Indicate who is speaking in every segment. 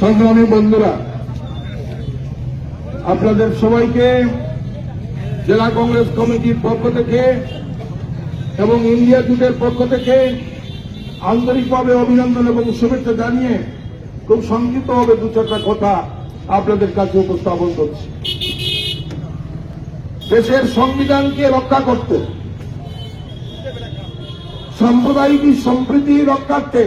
Speaker 1: সংগ্রামী বন্ধুরা, আপনাদের সবাইকে জেলা কংগ্রেস কমিটির পক্ষ থেকে এবং ইন্ডিয়া জুটের পক্ষ থেকে আন্তরিকভাবে অভিনন্দন এবং শুভেচ্ছা জানিয়ে খুব সংক্ষিপ্তভাবে দু চারটা কথা আপনাদের কাছে উপস্থাপন করছি। দেশের সংবিধানকে রক্ষা করতে, সাম্প্রদায়িক সম্প্রীতি রক্ষার্থে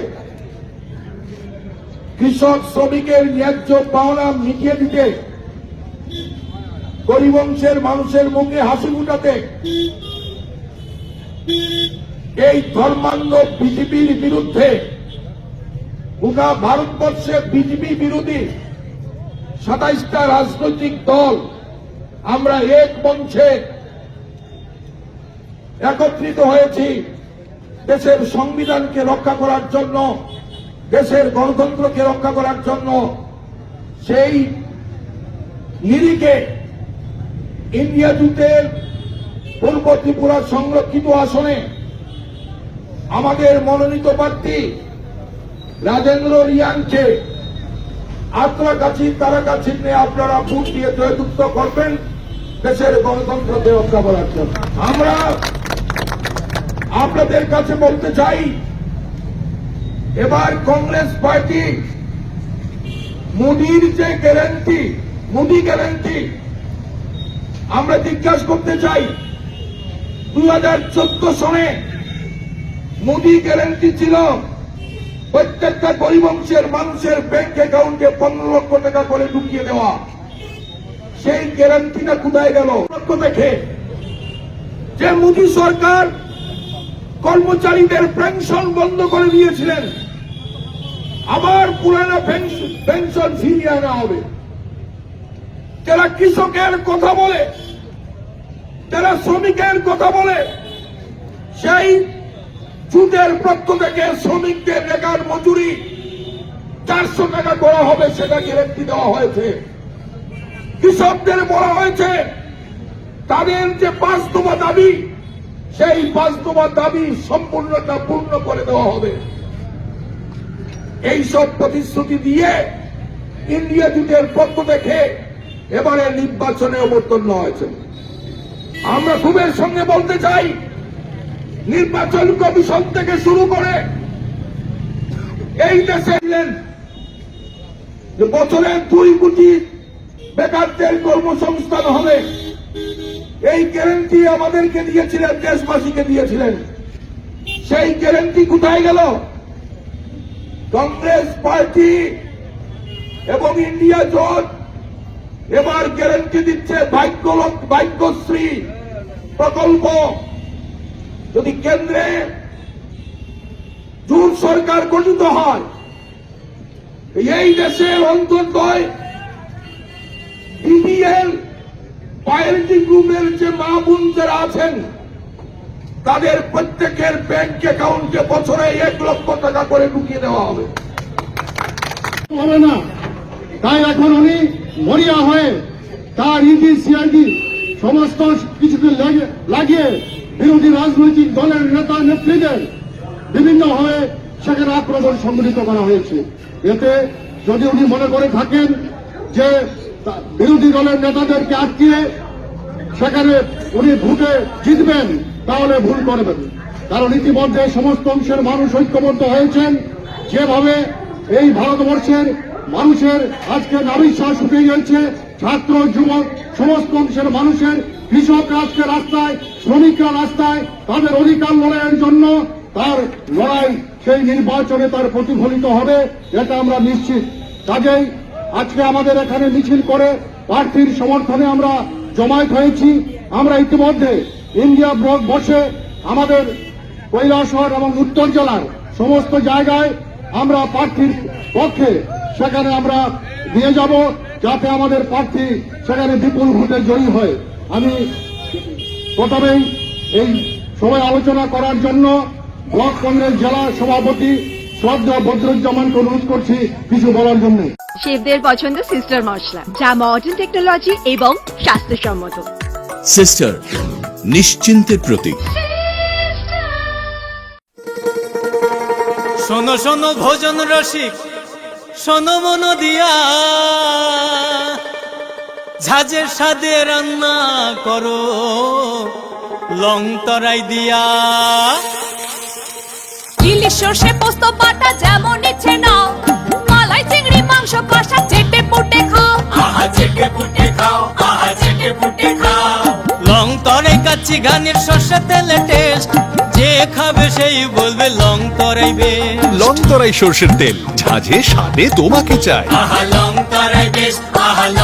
Speaker 1: কৃষক শ্রমিকের ন্যায্য পাওনা মিটিয়ে দিতে গরিবংশের মানুষের মুখে হাসি ফুটাতে, এই ধর্মান্ধ বিজেপির বিরুদ্ধে গোটা ভারতবর্ষে বিজেপি বিরোধী সাতাইশটা রাজনৈতিক দল আমরা এক মঞ্চে একত্রিত হয়েছি দেশের সংবিধানকে রক্ষা করার জন্য। দেশের গণতন্ত্রকে রক্ষা করার জন্য সেই নিরিখে ইন্ডিয়া জুটের পূর্ব ত্রিপুরা সংরক্ষিত আসনে আমাদের মনোনীত প্রার্থী রাজেন্দ্র রিয়াংকে তারা তারাকা নিয়ে আপনারা ভোট দিয়ে জয়যুক্ত করবেন দেশের গণতন্ত্রকে রক্ষা করার জন্য। আমরা আপনাদের কাছে বলতে চাই এবার কংগ্রেস পার্টি, মোদির যে গ্যারান্টি, মোদি গ্যারান্টি, আমরা জিজ্ঞাসা করতে চাই দু হাজার চোদ্দ সনে মোদি গ্যারান্টি ছিল প্রত্যেকটা গরিবংশের মানুষের ব্যাংক অ্যাকাউন্টে পনেরো লক্ষ টাকা করে ঢুকিয়ে দেওয়া। সেই গ্যারান্টিটা কোথায় গেল? লক্ষ দেখে। যে মোদী সরকার কর্মচারীদের পেনশন বন্ধ করে দিয়েছিলেন। আবার পুরানো পেনশন ফিরিয়ে আনা হবে। যারা কৃষকের কথা বলে, যারা শ্রমিকের কথা বলে, সেই জুটের পক্ষ থেকে শ্রমিকদের বেকার মজুরি চারশো টাকা করা হবে, সেটা গ্যারেন্টি দেওয়া হয়েছে। কৃষকদের বলা হয়েছে, তাদের যে পাঁচ দাবি সেই দফা দাবি সম্পূর্ণটা পূর্ণ করে দেওয়া হবে। এইসব প্রতিশ্রুতি দিয়ে ইন্ডিয়া জুটের পক্ষ থেকে এবারে নির্বাচনে অবতীর্ণ হয়েছে। আমরা খুবের সঙ্গে বলতে চাই, নির্বাচন কমিশন থেকে শুরু করে এই দেশে ছিলেন যে বছরে দুই কোটি বেকারদের কর্মসংস্থান হবে। এই গ্যারেন্টি আমাদেরকে দিয়েছিলেন, দেশবাসীকে দিয়েছিলেন। সেই গ্যারেন্টি কোথায় গেল? কংগ্রেস পার্টি এবং ইন্ডিয়া জোট এবার গ্যারেন্টি দিচ্ছে ভাগ্য ভাগ্যশ্রী প্রকল্প। যদি কেন্দ্রে জোট সরকার গঠিত হয়, এই দেশের অন্তত বিডিএল গ্রুপের যে মা বোন যারা আছেন, তাদের প্রত্যেকের ব্যাংক অ্যাকাউন্টে বছরে এক লক্ষ টাকা করে ঢুকিয়ে দেওয়া হবে।
Speaker 2: হবে না। তাই এখন উনি মরিয়া হয়ে তার ইডি, সিআইডি সমস্ত কিছুকে লাগে- লাগিয়ে বিরোধী রাজনৈতিক দলের নেতা নেত্রীদের বিভিন্ন হয়ে সেখানে আক্রমণ সংগঠিত করা হয়েছে। এতে যদি উনি মনে করে থাকেন যে বিরোধী দলের নেতাদেরকে আটকিয়ে সেখানে উনি ভোটে জিতবেন, তাহলে ভুল করবেন কারণ ইতিমধ্যে সমস্ত অংশের মানুষ ঐক্যবদ্ধ হয়েছেন। যেভাবে এই ভারতবর্ষের মানুষের আজকে নাবিশ্বাস উঠে গেছে ছাত্র, যুবক, সমস্ত অংশের মানুষের, কৃষকরা আজকে রাস্তায়, শ্রমিকরা রাস্তায়, তাদের অধিকার লড়াইয়ের জন্য তার লড়াই সেই নির্বাচনে তার প্রতিফলিত হবে, এটা আমরা নিশ্চিত। কাজেই আজকে আমাদের এখানে মিছিল করে প্রার্থীর সমর্থনে আমরা জমায়েত হয়েছি। আমরা ইতিমধ্যে ইন্ডিয়া ব্লক বসে আমাদের কৈলাসহর এবং উত্তর জেলার সমস্ত জায়গায় আমরা প্রার্থীর পক্ষে সেখানে আমরা নিয়ে যাব যাতে আমাদের প্রার্থী সেখানে বিপুল ভোটে জয়ী হয়। আমি প্রথমেই এই সবাই আলোচনা করার জন্য ব্লক কংগ্রেস জেলা সভাপতি শ্রদ্ধা বদরুজ্জামানকে অনুরোধ করছি কিছু বলার জন্য।
Speaker 3: শেফদের পছন্দ সিস্টার মশলা যা মডার্ন টেকনোলজি এবং স্বাস্থ্যসম্মত।
Speaker 4: সিস্টার নিশ্চিন্তের প্রতীক।
Speaker 5: শোনো শোনো ভোজন রসিক শোনো মন দিয়া। ঝাঁঝের সাদে রান্না করো লং তরাই দিয়া।
Speaker 6: ইলিশ সর্ষে পোস্ত বাটা যেমন ইচ্ছে নাও।
Speaker 5: তরাই কাচ্চি গানের শস্য তেলে টেস্ট। যে খাবে সেই বলবে লং তরাইবে
Speaker 7: লং তরাই সর্ষের তেল। ঝাঁঝে স্বাদে তোমাকে চাই।
Speaker 5: আহা লং তরাই বেশ আহা তরাই